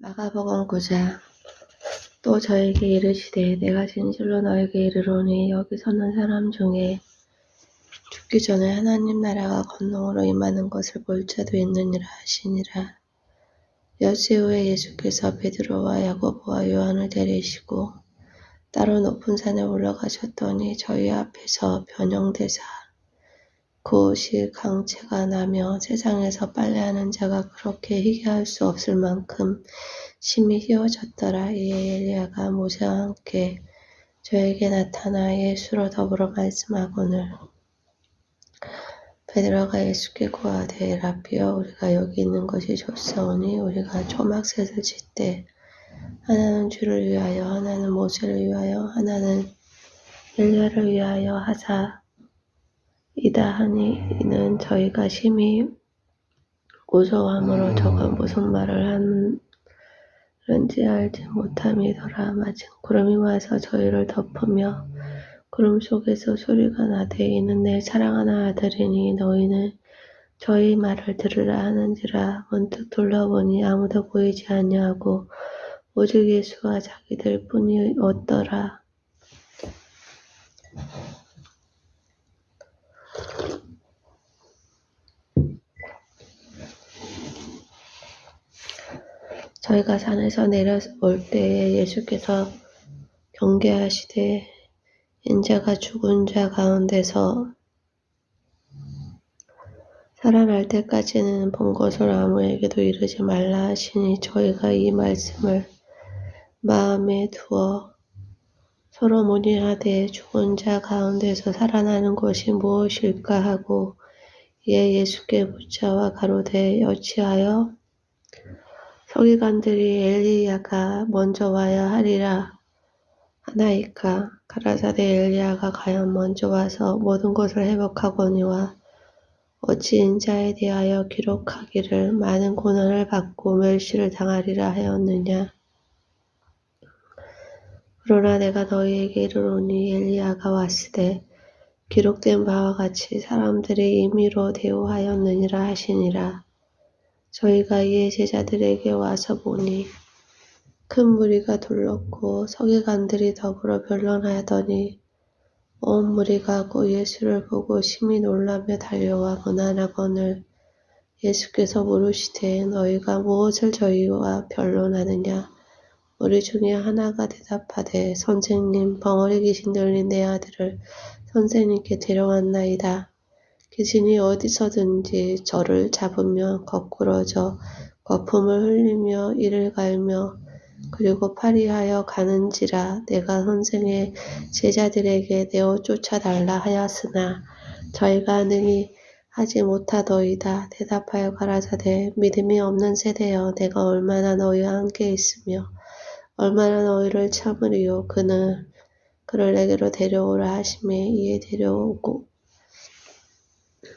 마가복음 9장 또 저에게 이르시되 내가 진실로 너에게 이르노니 여기 서는 사람 중에 죽기 전에 하나님 나라가 권능으로 임하는 것을 볼 자도 있느니라 하시니라. 여지 후에 예수께서 베드로와 야고보와 요한을 데리시고 따로 높은 산에 올라가셨더니 저희 앞에서 변형되사 그 옷이 강체가 나며 세상에서 빨래하는 자가 그렇게 희게 할 수 없을 만큼 심히 희워졌더라. 이에 엘리야가 모세와 함께 저에게 나타나 예수로 더불어 말씀하거늘 베드로가 예수께 고하되 라비여 우리가 여기 있는 것이 좋사오니 우리가 초막셋을 짓되 하나는 주를 위하여 하나는 모세를 위하여 하나는 엘리야를 위하여 하사 이다 하니 이는 저희가 심히 무서워함으로 저가 무슨 말을 하는지 알지 못함이더라. 마침 구름이 와서 저희를 덮으며 구름 속에서 소리가 나되 이는 내 사랑하는 아들이니 너희는 저희 말을 들으라 하는지라 문득 둘러보니 아무도 보이지 아니하고 오직 예수와 자기들 뿐이었더라. 저희가 산에서 내려올 때에 예수께서 경계하시되 인자가 죽은 자 가운데서 살아날 때까지는 본 것을 아무에게도 이르지 말라 하시니 저희가 이 말씀을 마음에 두어 서로 문의하되 죽은 자 가운데서 살아나는 것이 무엇일까 하고 이에 예수께 묻자와 가로되 여치하여 서기관들이 엘리야가 먼저 와야 하리라 하나이까. 가라사대 엘리야가 과연 먼저 와서 모든 것을 회복하거니와 어찌 인자에 대하여 기록하기를 많은 고난을 받고 멸시를 당하리라 하였느냐 그러나 내가 너희에게 이르노니 엘리야가 왔으되 기록된 바와 같이 사람들이 임의로 대우하였느니라 하시니라. 저희가 이에 제자들에게 와서 보니 큰 무리가 둘렀고 서기관들이 더불어 변론하더니 온 무리가 곧 예수를 보고 심히 놀라며 달려와 문안하거늘 예수께서 물으시되 너희가 무엇을 저희와 변론하느냐 우리 중에 하나가 대답하되 선생님 벙어리 귀신 들린 내 아들을 선생님께 데려왔나이다. 귀신이 어디서든지 저를 잡으면 거꾸러져 거품을 흘리며 이를 갈며 그리고 파리하여 가는지라 내가 선생의 제자들에게 내어 쫓아달라 하였으나 저희가 능히 하지 못하더이다. 대답하여 가라사대 믿음이 없는 세대여 내가 얼마나 너희와 함께 있으며 얼마나 너희를 참으리요? 그는 그를 내게로 데려오라 하심에 이에 데려오고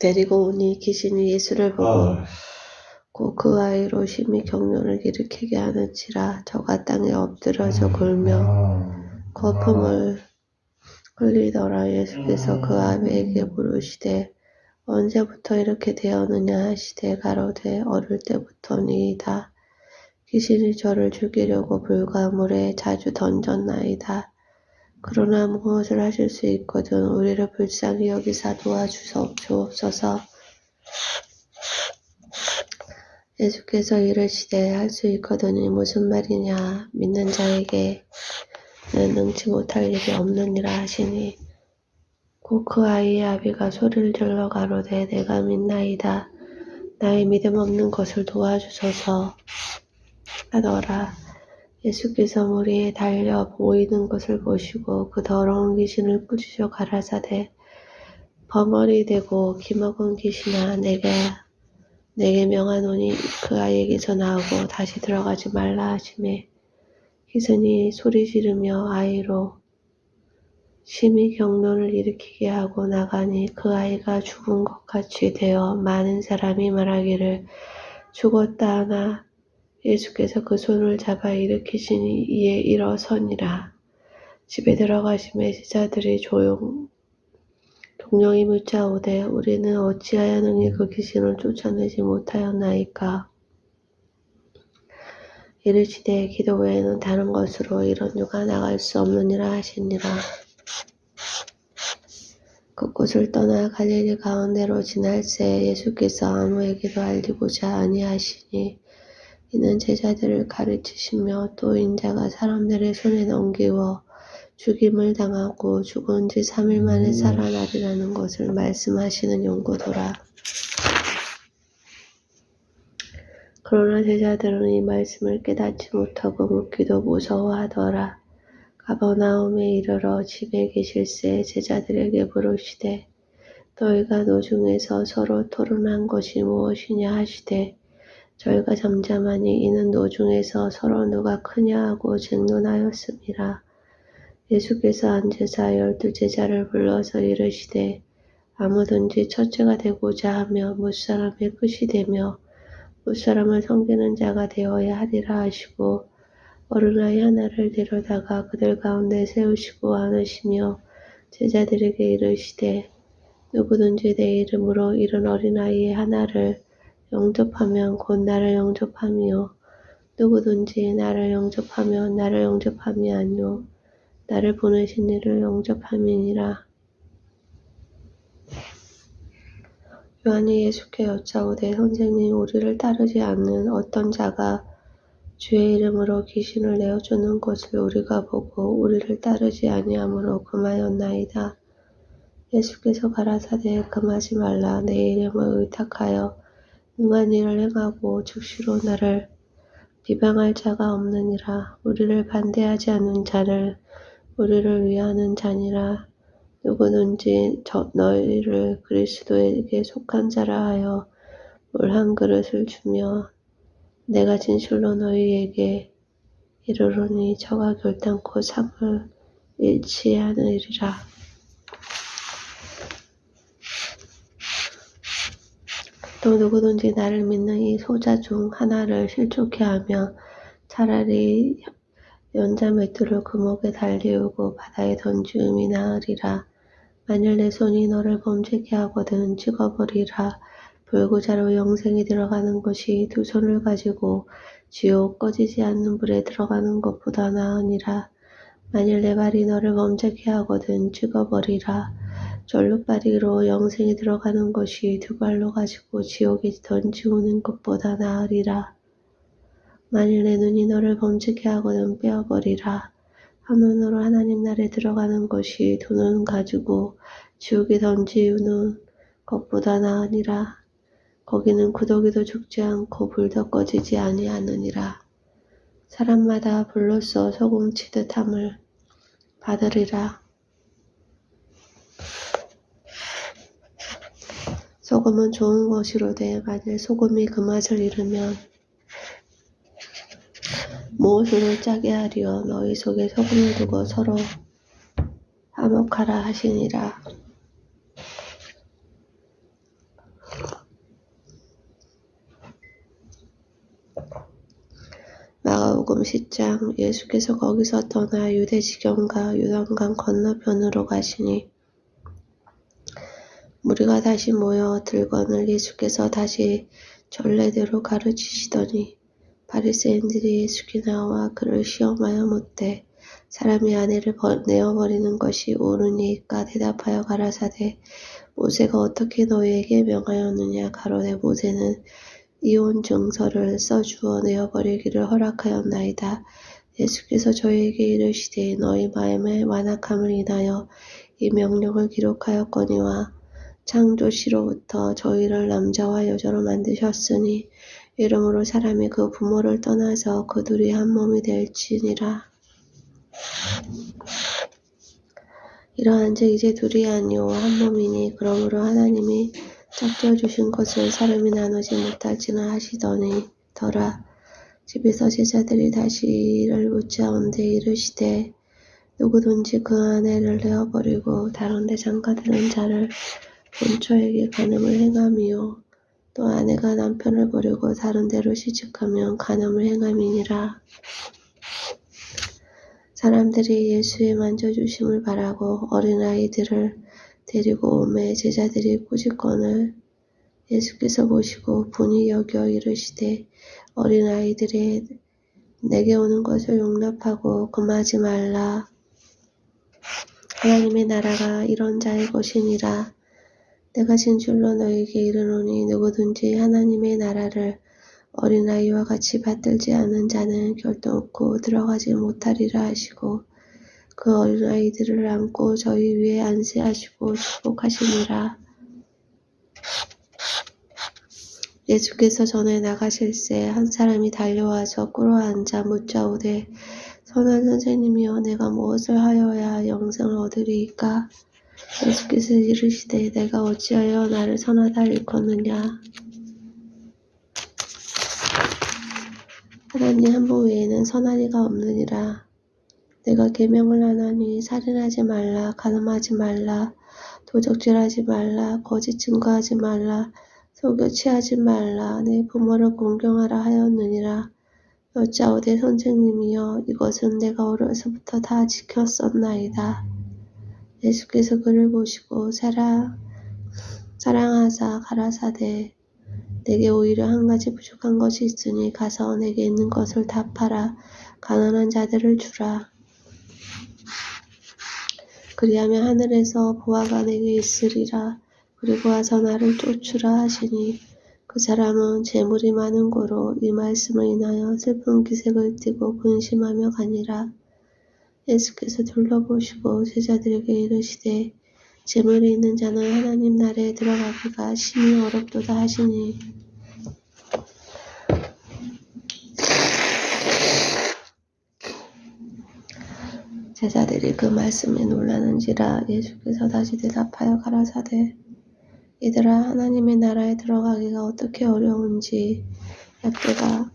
데리고 오니 귀신이 예수를 보고 아, 곧그 아이로 심히 경련을 일으키게 하는지라 저가 땅에 엎드려져 굴며 아, 거품을 흘리더라. 예수께서 그 아이에게 물으시되 언제부터 이렇게 되었느냐 하시되 가로되 어릴 때부터니이다 귀신이 저를 죽이려고 불과 물에 자주 던졌나이다. 그러나 무엇을 하실 수 있거든 우리를 불쌍히 여기사 도와주옵소서. 예수께서 이르시되 할 수 있거든이 무슨 말이냐? 믿는 자에게는 능치 못할 일이 없느니라 하시니 곧 그 아이의 아비가 소리를 질러 가로되 내가 믿나이다. 나의 믿음 없는 것을 도와주소서 하더라. 예수께서 무리에 달려 보이는 것을 보시고 그 더러운 귀신을 꾸짖어 가라사대 벙어리 되고 기먹은 귀신아 내게 내게 명하노니 그 아이에게서 나오고 다시 들어가지 말라 하심에 귀신이 소리 지르며 아이로 심히 경론을 일으키게 하고 나가니 그 아이가 죽은 것 같이 되어 많은 사람이 말하기를 죽었다 하나 예수께서 그 손을 잡아 일으키시니 이에 일어서니라 집에 들어가심에 제자들이 조용 동령이 묻자오되 우리는 어찌하여 능히 그 귀신을 쫓아내지 못하였나이까 이르시되 기도 외에는 다른 것으로 이런 유가 나갈 수 없느니라 하시니라. 그곳을 떠나 갈릴리 가운데로 지날새 예수께서 아무에게도 알리고자 아니하시니 이는 제자들을 가르치시며 또 인자가 사람들의 손에 넘기워 죽임을 당하고 죽은 지 3일 만에 살아나리라는 것을 말씀하시는 용고더라. 그러나 제자들은 이 말씀을 깨닫지 못하고 묻기도 무서워하더라. 가버나움에 이르러 집에 계실새 제자들에게 물으시되 너희가 노중에서 서로 토론한 것이 무엇이냐 하시되 저희가 잠잠하니 이는 노중에서 서로 누가 크냐 하고 쟁론하였습니다. 예수께서 앉으사 열두 제자를 불러서 이르시되 아무든지 첫째가 되고자 하며 무사람의 끝이 되며 무사람을 섬기는 자가 되어야 하리라 하시고 어른아이 하나를 데려다가 그들 가운데 세우시고 안으시며 제자들에게 이르시되 누구든지 내 이름으로 이른 어린아이 하나를 영접하면 곧 나를 영접함이요 누구든지 나를 영접하면 나를 영접함이 아니요 나를 보내신 이를 영접함이니라. 요한이 예수께 여짜오되 선생님 우리를 따르지 않는 어떤 자가 주의 이름으로 귀신을 내어주는 것을 우리가 보고 우리를 따르지 아니하므로 금하였나이다. 예수께서 가라사대 금하지 말라 내 이름을 의탁하여 능한 일을 행하고 즉시로 나를 비방할 자가 없느니라 우리를 반대하지 않는 자를 우리를 위하는 자니라 누구든지 저 너희를 그리스도에게 속한 자라 하여 물 한 그릇을 주며 내가 진실로 너희에게 이르노니 저가 결단코 잃지 않으리라. 또 누구든지 나를 믿는 이 소자 중 하나를 실족해 하며 차라리 연자 맷돌을 금옥에 달리우고 바다에 던지음이 나으리라. 만일 내 손이 너를 범죄케 하거든 찍어버리라. 불구자로 영생이 들어가는 것이 두 손을 가지고 지옥 꺼지지 않는 불에 들어가는 것보다 나으니라. 만일 내 발이 너를 범죄케 하거든 찍어버리라. 절룩발이로 영생이 들어가는 것이 두 발로 가지고 지옥에 던지우는 것보다 나으리라. 만일 내 눈이 너를 범죄케 하거든 빼어버리라. 한 눈으로 하나님 나라에 들어가는 것이 두 눈 가지고 지옥에 던지우는 것보다 나으니라. 거기는 구더기도 죽지 않고 불도 꺼지지 아니하느니라. 사람마다 불로써 소금 치듯 함을 받으리라. 소금은 좋은 것이로되 만일 소금이 그 맛을 잃으면 무엇으로 짜게 하리요 너희 속에 소금을 두고 서로 화목하라 하시니라. 마가복음 10장 예수께서 거기서 떠나 유대 지경과 요단강 건너편으로 가시니 무리가 다시 모여 들거늘 예수께서 다시 전례대로 가르치시더니 바리새인들이 예수께 나와 그를 시험하여 묻되 사람이 아내를 내어버리는 것이 옳으니까 대답하여 가라사대 모세가 어떻게 너희에게 명하였느냐 가로되 모세는 이혼 증서를 써주어 내어버리기를 허락하였나이다. 예수께서 저희에게 이르시되 너희 마음의 완악함을 인하여 이 명령을 기록하였거니와 창조시로부터 저희를 남자와 여자로 만드셨으니 이러므로 사람이 그 부모를 떠나서 그 둘이 한 몸이 될지니라. 이러한즉 이제 둘이 아니오 한 몸이니 그러므로 하나님이 짝지어 주신 것을 사람이 나누지 못할지나 하시더니 더라 집에서 제자들이 다시 이를 묻자온데 이르시되 누구든지 그 아내를 내어버리고 다른 데 장가드는 자를 본처에게 간음을 행함이요 또 아내가 남편을 버리고 다른 데로 시집가면 간음을 행함이니라. 사람들이 예수의 만져주심을 바라고 어린아이들을 데리고 오매 제자들이 꾸짖건을 예수께서 보시고 분이 여겨 이르시되 어린아이들의 내게 오는 것을 용납하고 금하지 말라. 하나님의 나라가 이런 자의 것이니라. 내가 진실로 너희에게 이르노니 누구든지 하나님의 나라를 어린아이와 같이 받들지 않은 자는 결단코 들어가지 못하리라 하시고 그 어린아이들을 안고 저희 위에 안수하시고 축복하시니라. 예수께서 전에 나가실새 한 사람이 달려와서 꿇어 앉아 묻자오되 선한 선생님이여 내가 무엇을 하여야 영생을 얻으리이까 예수께서 이르시되 내가 어찌하여 나를 선하다 일컫느냐? 하나님 한 분 외에는 선한 이가 없느니라. 내가 계명을 하나니 살인하지 말라 가늠하지 말라 도적질하지 말라 거짓 증거하지 말라 속여 취하지 말라 내 부모를 공경하라 하였느니라. 여짜오되 선생님이여 이것은 내가 어려서부터 다 지켰었나이다. 예수께서 그를 보시고 사랑 사랑하사 가라사대 내게 오히려 한 가지 부족한 것이 있으니 가서 내게 있는 것을 다 팔아 가난한 자들을 주라. 그리하면 하늘에서 보아가 내게 있으리라. 그리고 와서 나를 쫓으라 하시니 그 사람은 재물이 많은 고로 이 말씀을 인하여 슬픈 기색을 띠고 근심하며 가니라. 예수께서 둘러보시고 제자들에게 이르시되 재물이 있는 자는 하나님 나라에 들어가기가 심히 어렵도다 하시니. 제자들이 그 말씀에 놀라는지라 예수께서 다시 대답하여 가라사대 이들아 하나님의 나라에 들어가기가 어떻게 어려운지 약대가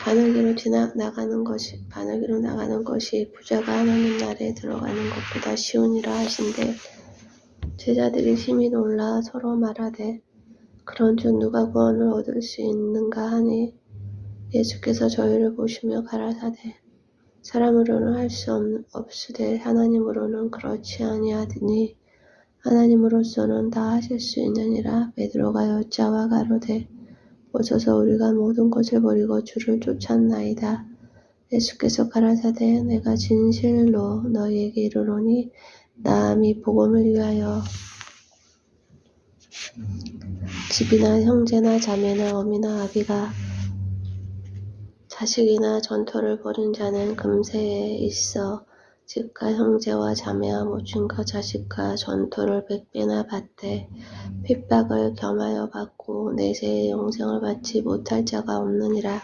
바늘기로 지나 나가는 것이 바늘기로 나가는 것이 부자가 하나님 나라에 들어가는 것보다 쉬우니라 하신대. 제자들이 심히 놀라 서로 말하되 그런즉 누가 구원을 얻을 수 있는가 하니 예수께서 저희를 보시며 가라사대. 사람으로는 할 수 없으되 하나님으로는 그렇지 아니하니 하나님으로서는 다 하실 수 있느니라. 베드로가 여자와 가로되 오소서 우리가 모든 것을 버리고 주를 쫓았나이다. 예수께서 가라사대 내가 진실로 너희에게 이르노니 나음이 복음을 위하여 집이나 형제나 자매나 어미나 아비가 자식이나 전토를 벌인 자는 금세에 있어 집과 형제와 자매와 모친과 자식과 전토를 백배나 받되 핍박을 겸하여 받고 내세의 영생을 받지 못할 자가 없느니라.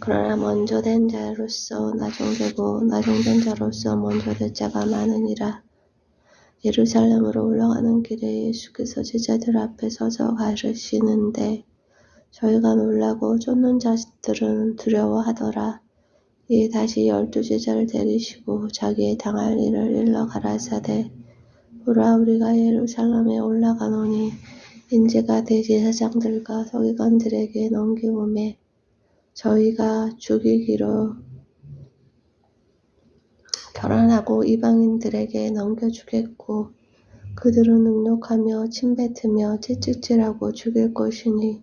그러나 먼저 된 자로서 나중되고 나중된 자로서 먼저 될 자가 많으니라. 예루살렘으로 올라가는 길에 예수께서 제자들 앞에 서서 가르치는데 저희가 놀라고 쫓는 자들은 두려워하더라. 이에 다시 열두 제자를 데리시고 자기의 당할 일을 일러 가라사대. 보라 우리가 예루살렘에 올라가노니 인제가 대제사장들과 서기관들에게 넘기오매 저희가 죽이기로 결혼하고 이방인들에게 넘겨주겠고 그들은 능욕하며 침뱉으며 채찍질하고 죽일 것이니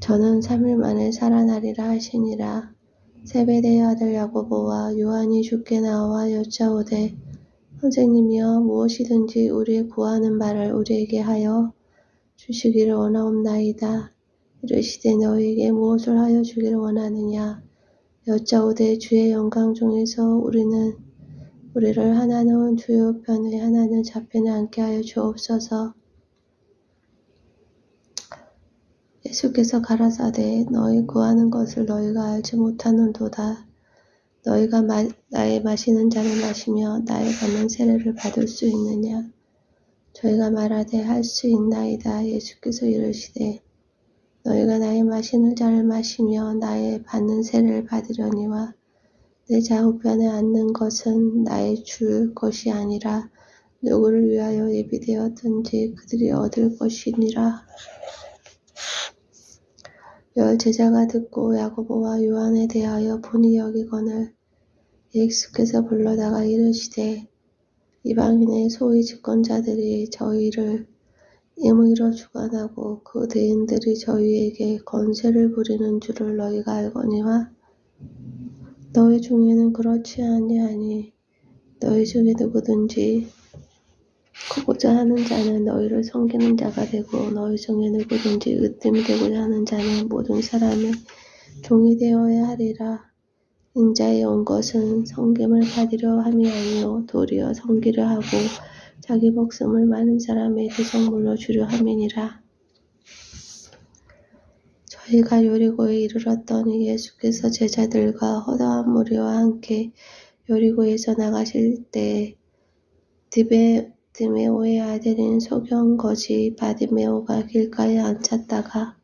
저는 삼일 만에 살아나리라 하시니라 세베대의 아들 야고보와 요한이 죽게 나와 여짜오되 선생님이여 무엇이든지 우리 구하는 바를 우리에게 하여 주시기를 원하옵나이다. 이르시되 너희에게 무엇을 하여 주기를 원하느냐 여짜오되 주의 영광 중에서 우리는 우리를 하나는 주요 편에 하나는 좌편에 앉게 하여 주옵소서. 예수께서 가라사대 너희 구하는 것을 너희가 알지 못하는도다. 너희가 마, 나의 마시는 잔을 마시며 나의 받는 세례를 받을 수 있느냐? 저희가 말하되 할 수 있나이다. 예수께서 이르시되 너희가 나의 마시는 잔을 마시며 나의 받는 세례를 받으려니와 내 좌우편에 앉는 것은 나의 줄 것이 아니라 누구를 위하여 예비되었든지 그들이 얻을 것이니라. 열 제자가 듣고 야고보와 요한에 대하여 본이 여기거늘 예수께서 불러다가 이르시되 이방인의 소위 집권자들이 저희를 임의로 주관하고 그 대인들이 저희에게 권세를 부리는 줄을 너희가 알거니와 너희 중에는 그렇지 아니하니 너희 중에 누구든지 크고자 하는 자는 너희를 섬기는 자가 되고 너희 중에 누구든지 으뜸이 되고자 하는 자는 모든 사람의 종이 되어야 하리라. 인자에 온 것은 섬김을 받으려 함이 아니요 도리어 섬기려 하고 자기 목숨을 많은 사람에게 선물로 주려 함이니라. 저희가 요리고에 이르렀더니 예수께서 제자들과 허다한 무리와 함께 요리고에서 나가실 때에 디베, 디메오의 아들인 소경 거지 바디메오가 길가에 앉았다가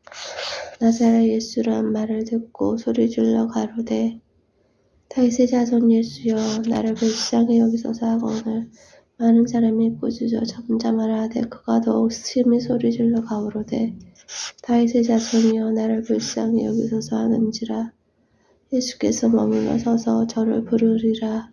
나사렛 예수란 말을 듣고 소리질러 가로되 다윗의 자손 예수여 나를 불쌍히 여기소서 하거늘 많은 사람이 꾸짖어 잠잠하라 하되 그가 더욱 심히 소리질러 가로되 다윗의 자손이여 나를 불쌍히 여기소서 하는지라. 예수께서 머물러 서서 저를 부르리라